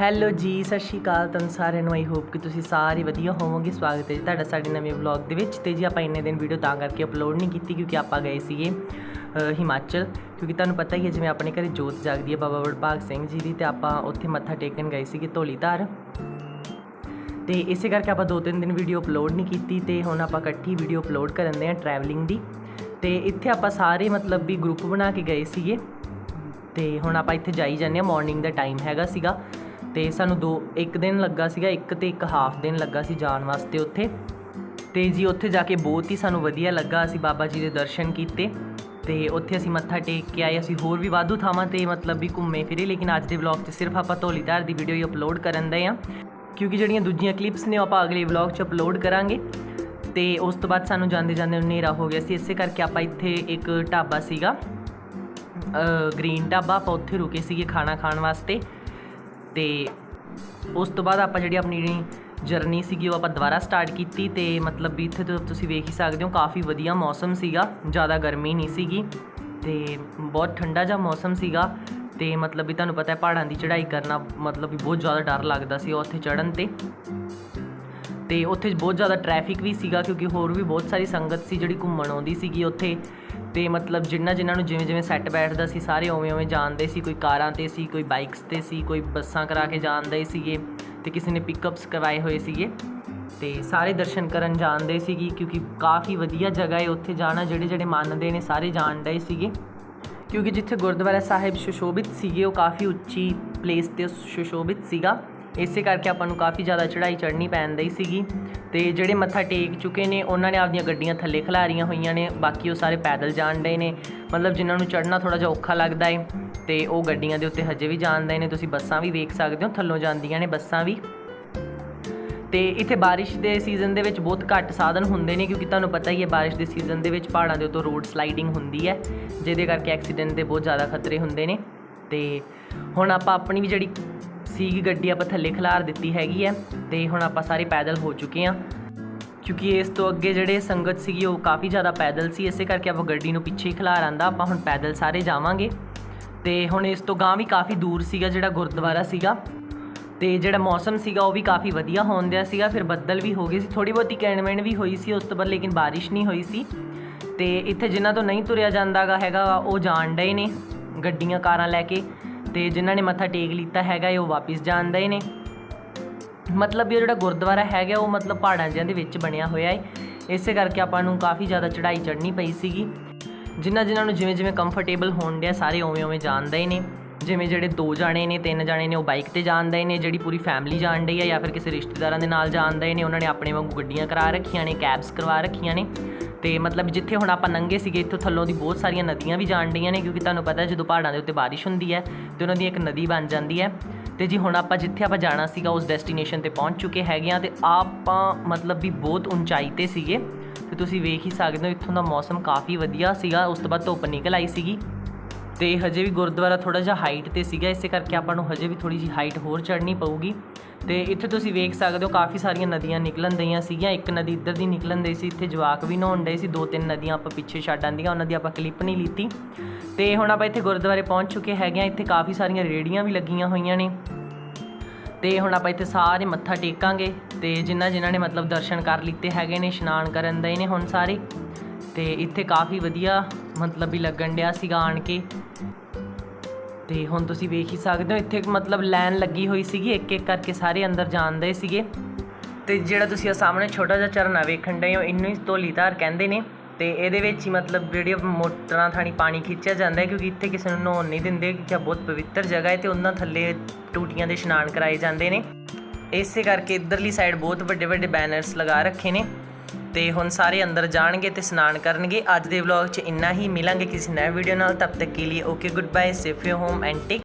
Hello ਜੀ, ਸਤਿ ਸ਼੍ਰੀ ਅਕਾਲ ਤੁਹਾਨੂੰ ਸਾਰਿਆਂ ਨੂੰ ਆਈ ਹੋਪ ਕਿ ਤੁਸੀਂ ਸਾਰੇ ਵਧੀਆ ਹੋਵੋਗੇ। ਸਵਾਗਤ ਹੈ ਜੀ ਤੁਹਾਡਾ ਸਾਡੇ ਨਵੇਂ ਵਲੌਗ ਦੇ ਵਿੱਚ। ਤੇ ਜੀ ਆਪਾਂ ਇੰਨੇ ਦਿਨ ਵੀਡੀਓ ਤਾਂ ਕਰਕੇ ਅਪਲੋਡ ਨਹੀਂ ਕੀਤੀ ਕਿਉਂਕਿ ਆਪਾਂ ਗਏ ਸੀਗੇ ਹਿਮਾਚਲ। ਕਿਉਂਕਿ ਤੁਹਾਨੂੰ ਪਤਾ ਹੀ ਹੈ, ਜਿਵੇਂ ਆਪਣੇ ਘਰੇ ਜੋਤ ਜਾਗਦੀ ਹੈ, ਬਾਬਾ ਵਡਭਾਗ ਸਿੰਘ ਜੀ ਦੀ, ਤੇ ਆਪਾਂ ਉੱਥੇ ਮੱਥਾ ਟੇਕਣ ਗਏ ਸੀਗੇ ਧੌਲੀ ਧਾਰ। ਤੇ ਇਸੇ ਕਰਕੇ ਆਪਾਂ ਦੋ ਤਿੰਨ ਦਿਨ ਵੀਡੀਓ ਅਪਲੋਡ ਨਹੀਂ ਕੀਤੀ ਤੇ ਹੁਣ ਆਪਾਂ ਇਕੱਠੀ ਵੀਡੀਓ ਅਪਲੋਡ ਕਰਨ ਦੇ ਆ ਟਰੈਵਲਿੰਗ ਦੀ। ਤੇ ਇੱਥੇ ਆਪਾਂ ਸਾਰੇ ਮਤਲਬ ਵੀ ਗਰੁੱਪ ਬਣਾ ਕੇ ਗਏ ਸੀਗੇ। ਤੇ ਹੁਣ ਆਪਾਂ ਇੱਥੇ ਜਾਈ ਜਾਂਦੇ ਆ ਮਾਰਨਿੰਗ ਦਾ ਟਾਈਮ ਹੈਗਾ ਸੀਗਾ। ਤੇ ਸਾਨੂੰ ਦੋ, ਇੱਕ ਦਿਨ ਲੱਗਾ ਸੀਗਾ, ਇੱਕ ਤੇ ਇੱਕ ਹਾਫ ਦਿਨ ਲੱਗਾ ਸੀ ਜਾਣ ਵਾਸਤੇ ਉੱਥੇ। ਤੇ ਜੀ ਉੱਥੇ ਜਾ ਕੇ ਬਹੁਤ ਹੀ ਸਾਨੂੰ ਵਧੀਆ ਲੱਗਾ, ਅਸੀਂ ਬਾਬਾ ਜੀ ਦੇ ਦਰਸ਼ਨ ਕੀਤੇ। ਤੇ ਉੱਥੇ ਅਸੀਂ ਮੱਥਾ ਟੇਕ ਕੇ ਆਏ, ਅਸੀਂ ਹੋਰ ਵੀ ਵਾਧੂ ਥਾਵਾਂ ਤੇ ਮਤਲਬ ਵੀ ਘੁੰਮੇ ਫਿਰੇ, ਲੇਕਿਨ ਅੱਜ ਦੇ ਵਲੌਗ 'ਚ ਸਿਰਫ ਆਪਾਂ ਧੌਲੀਧਾਰ ਦੀ ਵੀਡੀਓ ਹੀ ਅਪਲੋਡ ਕਰਨ ਦੇ ਆ। ਕਿਉਂਕਿ ਜਿਹੜੀਆਂ ਦੂਜੀਆਂ ਕਲਿੱਪਸ ਨੇ, ਉਹ ਆਪਾਂ ਅਗਲੇ ਵਲੌਗ 'ਚ ਅਪਲੋਡ ਕਰਾਂਗੇ। ਤੇ ਉਸ ਤੋਂ ਬਾਅਦ ਸਾਨੂੰ ਜਾਂਦੇ ਜਾਂਦੇ ਹਨੇਰਾ ਹੋ ਗਿਆ ਸੀ, ਇਸੇ ਕਰਕੇ ਆਪਾਂ ਇੱਥੇ ਇੱਕ ਢਾਬਾ ਸੀਗਾ। ਗ੍ਰੀਨ ਢਾਬਾ, ਆਪਾਂ ਉੱਥੇ ਰੁਕੇ ਸੀਗੇ ਖਾਣਾ ਖਾਣ ਵਾਸਤੇ। ਤੇ ਉਸ ਤੋਂ ਬਾਅਦ ਆਪਾਂ ਜਿਹੜੀ ਆਪਣੀ ਜਰਨੀ ਸੀਗੀ ਉਹ ਆਪਾਂ ਦੁਬਾਰਾ ਸਟਾਰਟ ਕੀਤੀ ਤੇ ਮਤਲਬ ਵੀ ਇੱਥੇ ਤੁਸੀਂ ਵੇਖ ਹੀ ਸਕਦੇ ਹੋ ਕਾਫੀ ਵਧੀਆ ਮੌਸਮ ਸੀਗਾ, ਜ਼ਿਆਦਾ ਗਰਮੀ ਨਹੀਂ ਸੀਗੀ ਤੇ ਬਹੁਤ ਠੰਡਾ ਜਿਹਾ ਮੌਸਮ ਸੀਗਾ ਤੇ ਮਤਲਬ ਵੀ ਤੁਹਾਨੂੰ ਪਤਾ ਹੈ ਪਹਾੜਾਂ ਦੀ ਚੜ੍ਹਾਈ ਕਰਨਾ ਮਤਲਬ ਵੀ ਬਹੁਤ ਜ਼ਿਆਦਾ ਡਰ ਲੱਗਦਾ ਸੀ ਉੱਥੇ ਚੜ੍ਹਨ ਤੇ। ਤੇ ਉੱਥੇ ਬਹੁਤ ਜ਼ਿਆਦਾ ਟ੍ਰੈਫਿਕ ਵੀ ਸੀਗਾ ਕਿਉਂਕਿ ਹੋਰ ਵੀ ਬਹੁਤ ਸਾਰੀ ਸੰਗਤ ਸੀ ਜਿਹੜੀ ਘੁੰਮਣ ਆਉਂਦੀ ਸੀਗੀ ਉੱਥੇ ਤੇ ਮਤਲਬ ਜਿੰਨਾ ਜਿਨ੍ਹਾਂ ਨੂੰ ਜਿਵੇਂ ਜਿਵੇਂ ਸੈੱਟ ਬੈਠਦਾ ਸੀ, ਸਾਰੇ ਉਵੇਂ ਉਵੇਂ ਜਾਣਦੇ ਸੀ, ਕੋਈ ਕਾਰਾਂ ਤੇ ਸੀ, ਕੋਈ ਬਾਈਕਸ ਤੇ ਸੀ, ਕੋਈ ਬੱਸਾਂ ਕਰਾ ਕੇ ਜਾਣਦੇ ਸੀਗੇ ਤੇ ਕਿਸੇ ਨੇ ਪਿਕਅਪਸ ਕਰਵਾਏ ਹੋਏ ਸੀਗੇ ਤੇ ਸਾਰੇ ਦਰਸ਼ਨ ਕਰਨ ਜਾਣਦੇ ਸੀਗੇ ਕਿਉਂਕਿ ਕਾਫੀ ਵਧੀਆ ਜਗ੍ਹਾ ਹੈ ਉੱਥੇ ਜਾਣਾ, ਜਿਹੜੇ ਜਿਹੜੇ ਮੰਨਦੇ ਨੇ ਸਾਰੇ ਜਾਣਦੇ ਸੀਗੇ ਕਿਉਂਕਿ ਜਿੱਥੇ ਗੁਰਦੁਆਰਾ ਸਾਹਿਬ ਸੁਸ਼ੋਭਿਤ ਸੀਗੇ, ਉਹ ਕਾਫੀ ਉੱਚੀ ਪਲੇਸ ਤੇ ਸੁਸ਼ੋਭਿਤ ਸੀਗਾ। ਇਸੇ ਕਰਕੇ ਆਪਾਂ ਨੂੰ ਕਾਫੀ ਜ਼ਿਆਦਾ ਚੜ੍ਹਾਈ ਚੜ੍ਹਨੀ ਪੈਂਦੀ ਸੀਗੀ। ਤੇ ਜਿਹੜੇ ਮੱਥਾ ਟੇਕ ਚੁੱਕੇ ਨੇ, ਉਹਨਾਂ ਨੇ ਆਪਦੀਆਂ ਗੱਡੀਆਂ ਥੱਲੇ ਖਿਲਾਰੀਆਂ ਹੋਈਆਂ ਨੇ, ਬਾਕੀ ਉਹ ਸਾਰੇ ਪੈਦਲ ਜਾਣ ਡਏ ਨੇ। ਮਤਲਬ ਜਿਨ੍ਹਾਂ ਨੂੰ ਚੜ੍ਹਨਾ ਥੋੜਾ ਜਿਹਾ ਔਖਾ ਲੱਗਦਾ ਹੈ ਤੇ ਉਹ ਗੱਡੀਆਂ ਦੇ ਉੱਤੇ ਹਜੇ ਵੀ ਜਾਣਦੇ ਨੇ। ਤੁਸੀਂ ਬੱਸਾਂ ਵੀ ਵੇਖ ਸਕਦੇ ਹੋ, ਥੱਲੋਂ ਜਾਂਦੀਆਂ ਨੇ ਬੱਸਾਂ ਵੀ। ਤੇ ਇੱਥੇ ਬਾਰਿਸ਼ ਦੇ ਸੀਜ਼ਨ ਦੇ ਵਿੱਚ ਬਹੁਤ ਘੱਟ ਸਾਧਨ ਹੁੰਦੇ ਨੇ, ਕਿਉਂਕਿ ਤੁਹਾਨੂੰ ਪਤਾ ਹੀ ਹੈ, ਬਾਰਿਸ਼ ਦੇ ਸੀਜ਼ਨ ਦੇ ਵਿੱਚ ਪਹਾੜਾਂ ਦੇ ਉੱਤੋਂ ਰੋਡ ਸਲਾਈਡਿੰਗ ਹੁੰਦੀ ਹੈ, ਜਿਹਦੇ ਕਰਕੇ ਐਕਸੀਡੈਂਟ ਦੇ ਬਹੁਤ ਜ਼ਿਆਦਾ ਖਤਰੇ ਹੁੰਦੇ ਨੇ। ਤੇ ਹੁਣ ਆਪਾਂ ਆਪਣੀ ਵੀ ਜਿਹੜੀ ਸੀਗੀ ਗੱਡੀ ਆਪਾਂ ਥੱਲੇ ਖਿਲਾਰ ਦਿੱਤੀ ਹੈਗੀ ਹੈ ਤੇ ਹੁਣ ਆਪਾਂ ਸਾਰੇ ਪੈਦਲ ਹੋ ਚੁੱਕੇ ਹਾਂ। ਕਿਉਂਕਿ ਇਸ ਤੋਂ ਅੱਗੇ ਜਿਹੜੇ ਸੰਗਤ ਸੀਗੀ ਉਹ ਕਾਫੀ ਜ਼ਿਆਦਾ ਪੈਦਲ ਸੀ, ਇਸੇ ਕਰਕੇ ਆਪਾਂ ਗੱਡੀ ਨੂੰ ਪਿੱਛੇ ਹੀ ਖਿਲਾਰ ਆਂਦਾ, ਆਪਾਂ ਹੁਣ ਪੈਦਲ ਸਾਰੇ ਜਾਵਾਂਗੇ। ਤੇ ਹੁਣ ਇਸ ਤੋਂ ਗਾਂ ਵੀ ਕਾਫੀ ਦੂਰ ਸੀਗਾ ਜਿਹੜਾ ਗੁਰਦੁਆਰਾ ਸੀਗਾ। ਤੇ ਜਿਹੜਾ ਮੌਸਮ ਸੀਗਾ ਉਹ ਵੀ ਕਾਫੀ ਵਧੀਆ ਹੋਣ ਦਿਆ ਸੀਗਾ, ਫਿਰ ਬੱਦਲ ਵੀ ਹੋ ਗਏ ਸੀ ਥੋੜੀ ਬਹੁਤੀ ਕੈਣਮੈਂਟ ਵੀ ਹੋਈ ਸੀ ਉਸ ਤੋਂ ਬਾਅਦ, ਲੇਕਿਨ ਬਾਰਿਸ਼ ਨਹੀਂ ਹੋਈ ਸੀ। ਤੇ ਇੱਥੇ ਜਿਨ੍ਹਾਂ ਤੋਂ ਨਹੀਂ ਤੁਰਿਆ ਜਾਂਦਾਗਾ ਹੈਗਾ, ਉਹ ਜਾਣ ਡਏ ਨੇ ਗੱਡੀਆਂ ਕਾਰਾਂ ਲੈ ਕੇ। ਤੇ ਜਿਨ੍ਹਾਂ ਨੇ ਮੱਥਾ ਟੇਕ ਲਿੱਤਾ ਹੈਗਾ ਉਹ ਵਾਪਸ ਜਾਣ ਨੇ। ਮਤਲਬ ਇਹ ਜਿਹੜਾ ਗੁਰਦੁਆਰਾ ਹੈਗਾ, ਉਹ ਮਤਲਬ ਪਹਾੜਾਂ ਜਿਹਾਂ ਦੇ ਵਿੱਚ ਬਣਿਆ ਹੋਇਆ ਹੈ ਇਸੇ ਕਰਕੇ ਆਪਾਂ ਨੂੰ ਕਾਫੀ ਜ਼ਿਆਦਾ ਚੜ੍ਹਾਈ ਚੜ੍ਹਨੀ ਪਈ ਸੀਗੀ। ਜਿਨ੍ਹਾਂ ਜਿਨ੍ਹਾਂ ਨੂੰ ਜਿਵੇਂ ਜਿਵੇਂ ਕੰਫਰਟੇਬਲ ਹੋਣ ਡਿਆ, ਸਾਰੇ ਉਵੇਂ ਉਵੇਂ ਜਾਣਦੇ ਨੇ। ਜਿਵੇਂ ਜਿਹੜੇ ਦੋ ਜਾਣੇ ਨੇ, ਤਿੰਨ ਜਾਣੇ ਨੇ, ਉਹ ਬਾਈਕ ਤੇ ਜਾਣਦੇ ਨੇ, ਜਿਹੜੀ ਪੂਰੀ ਫੈਮਿਲੀ ਜਾਣ ਡਈ ਆ ਜਾਂ ਫਿਰ ਕਿਸੇ ਰਿਸ਼ਤੇਦਾਰਾਂ ਦੇ ਨਾਲ ਜਾਣਦੇ ਨੇ, ਉਹਨਾਂ ਨੇ ਆਪਣੇ ਵਾਂਗੂ ਗੱਡੀਆਂ ਕਰਾ ਰੱਖੀਆਂ ਨੇ ਕੈਬਸ ਕਰਵਾ ਰੱਖੀਆਂ ਨੇ। ਤੇ ਮਤਲਬ ਜਿੱਥੇ ਹੁਣ ਆਪਾਂ ਨੰਗੇ ਸੀਗੇ, ਇੱਥੋਂ ਥੱਲੋਂ ਦੀ ਬਹੁਤ ਸਾਰੀਆਂ ਨਦੀਆਂ ਵੀ ਜਾਣ ਡਈਆਂ ਨੇ, ਕਿਉਂਕਿ ਤੁਹਾਨੂੰ ਪਤਾ ਜਦੋਂ ਪਹਾੜਾਂ ਦੇ ਉੱਤੇ ਬਾਰਿਸ਼ ਹੁੰਦੀ ਹੈ, ਤੇ ਉਹਨਾਂ ਦੀ ਇੱਕ ਨਦੀ ਬਣ ਜਾਂਦੀ ਹੈ। ਤੇ ਜੀ ਹੁਣ ਆਪਾਂ ਜਿੱਥੇ ਆਪਾਂ ਜਾਣਾ ਸੀਗਾ, ਉਸ ਡੈਸਟੀਨੇਸ਼ਨ ਤੇ ਪਹੁੰਚ ਚੁੱਕੇ ਹੈਗੇ ਆ ਤੇ ਆਪਾਂ ਮਤਲਬ ਵੀ ਬਹੁਤ ਉਚਾਈ ਤੇ ਸੀਗੇ। ਤੇ ਤੁਸੀਂ ਵੇਖ ਹੀ ਸਕਦੇ ਹੋ, ਇੱਥੋਂ ਦਾ ਮੌਸਮ ਕਾਫੀ ਵਧੀਆ ਸੀਗਾ, ਉਸ ਤੋਂ ਬਾਅਦ ਧੁੱਪ ਨਿਕਲ ਆਈ ਸੀਗੀ। ਤੇ ਹਜੇ ਵੀ ਗੁਰਦੁਆਰਾ ਥੋੜਾ ਜਿਹਾ ਹਾਈਟ ਤੇ ਸੀਗਾ, ਇਸੇ ਕਰਕੇ ਆਪਾਂ ਨੂੰ ਹਜੇ ਵੀ ਥੋੜੀ ਜਿਹੀ ਹਾਈਟ ਹੋਰ ਚੜ੍ਹਨੀ ਪਊਗੀ। ਤੇ ਇੱਥੇ ਤੁਸੀਂ ਵੇਖ ਸਕਦੇ ਹੋ ਕਾਫੀ ਸਾਰੀਆਂ ਨਦੀਆਂ ਨਿਕਲਣ ਦਈਆਂ ਸੀਗੀਆਂ, ਇੱਕ ਨਦੀ ਇੱਧਰ ਦੀ ਨਿਕਲਣ ਦਈ ਸੀ, ਇੱਥੇ ਜਵਾਕ ਵੀ ਨਹਾਉਣ ਡਏ ਸੀ, ਦੋ ਤਿੰਨ ਨਦੀਆਂ ਆਪਾਂ ਪਿੱਛੇ ਛੱਡ ਆਂਦੀਆਂ ਉਹਨਾਂ ਦੀ ਆਪਾਂ ਕਲਿੱਪ ਨਹੀਂ ਲੀਤੀ। ਤੇ ਹੁਣ ਆਪਾਂ ਇੱਥੇ ਗੁਰਦੁਆਰੇ ਪਹੁੰਚ ਚੁੱਕੇ ਹੈਗੇ ਆ, ਇੱਥੇ ਕਾਫੀ ਸਾਰੀਆਂ ਰੇੜੀਆਂ ਵੀ ਲੱਗੀਆਂ ਹੋਈਆਂ ਨੇ। ਤੇ ਹੁਣ ਆਪਾਂ ਇੱਥੇ ਸਾਰੇ ਮੱਥਾ ਟੇਕਾਂਗੇ, ਤੇ ਜਿਨ੍ਹਾਂ ਜਿਨ੍ਹਾਂ ਨੇ ਮਤਲਬ ਦਰਸ਼ਨ ਕਰ ਲਿੱਤੇ ਹੈਗੇ ਨੇ, ਇਸ਼ਨਾਨ ਕਰਨ ਦੇ ਨੇ ਹੁਣ ਸਾਰੇ। ਤੇ ਇੱਥੇ ਕਾਫੀ ਵਧੀਆ ਮਤਲਬ ਵੀ ਲੱਗਣ ਡਿਆ ਸੀਗਾ ਆਣ ਕੇ। ਤੇ ਹੁਣ ਤੁਸੀਂ ਵੇਖ ਹੀ ਸਕਦੇ ਹੋ, ਇੱਥੇ ਮਤਲਬ ਲਾਈਨ ਲੱਗੀ ਹੋਈ ਸੀਗੀ ਇੱਕ ਇੱਕ ਕਰਕੇ ਸਾਰੇ ਅੰਦਰ ਜਾਂਦੇ ਸੀਗੇ। ਤੇ ਜਿਹੜਾ ਤੁਸੀਂ ਆ ਸਾਹਮਣੇ ਛੋਟਾ ਜਿਹਾ ਝਰਨਾ ਵੇਖਣ ਡਏ ਹੋ, ਇਹਨੂੰ ਹੀ ਧੌਲੀਧਾਰ ਕਹਿੰਦੇ ਨੇ। ਤੇ ਇਹਦੇ ਵਿੱਚ ਹੀ ਮਤਲਬ ਜਿਹੜੀ ਮੋਟਰਾਂ ਥਾਣੀ ਪਾਣੀ ਖਿੱਚਿਆ ਜਾਂਦਾ ਹੈ, ਕਿਉਂਕਿ ਇੱਥੇ ਕਿਸੇ ਨੂੰ ਨਹਾਉਣ ਨਹੀਂ ਦਿੰਦੇ ਕਿਉਂਕਿ ਇਹ ਬਹੁਤ ਪਵਿੱਤਰ ਜਗ੍ਹਾ ਹੈ ਤੇ ਉਹਨਾਂ ਥੱਲੇ ਟੂਟੀਆਂ ਦੇ ਇਸ਼ਨਾਨ ਕਰਾਏ ਜਾਂਦੇ ਨੇ। ਇਸੇ ਕਰਕੇ ਇਧਰਲੀ ਸਾਈਡ ਬਹੁਤ ਵੱਡੇ ਵੱਡੇ ਬੈਨਰਸ ਲਗਾ ਰੱਖੇ ਨੇ। ਤੇ ਹੁਣ ਸਾਰੇ ਅੰਦਰ ਜਾਣਗੇ ਤੇ ਇਸ਼ਨਾਨ ਕਰਨਗੇ। ਅੱਜ ਦੇ ਵਲੌਗ 'ਚ ਇੰਨਾ ਹੀ। ਮਿਲਾਂਗੇ ਕਿਸੇ ਨਵੇਂ ਵੀਡੀਓ ਨਾਲ। ਤਬ ਤੱਕ ਕੇ ਲਈ okay good bye safe you home and take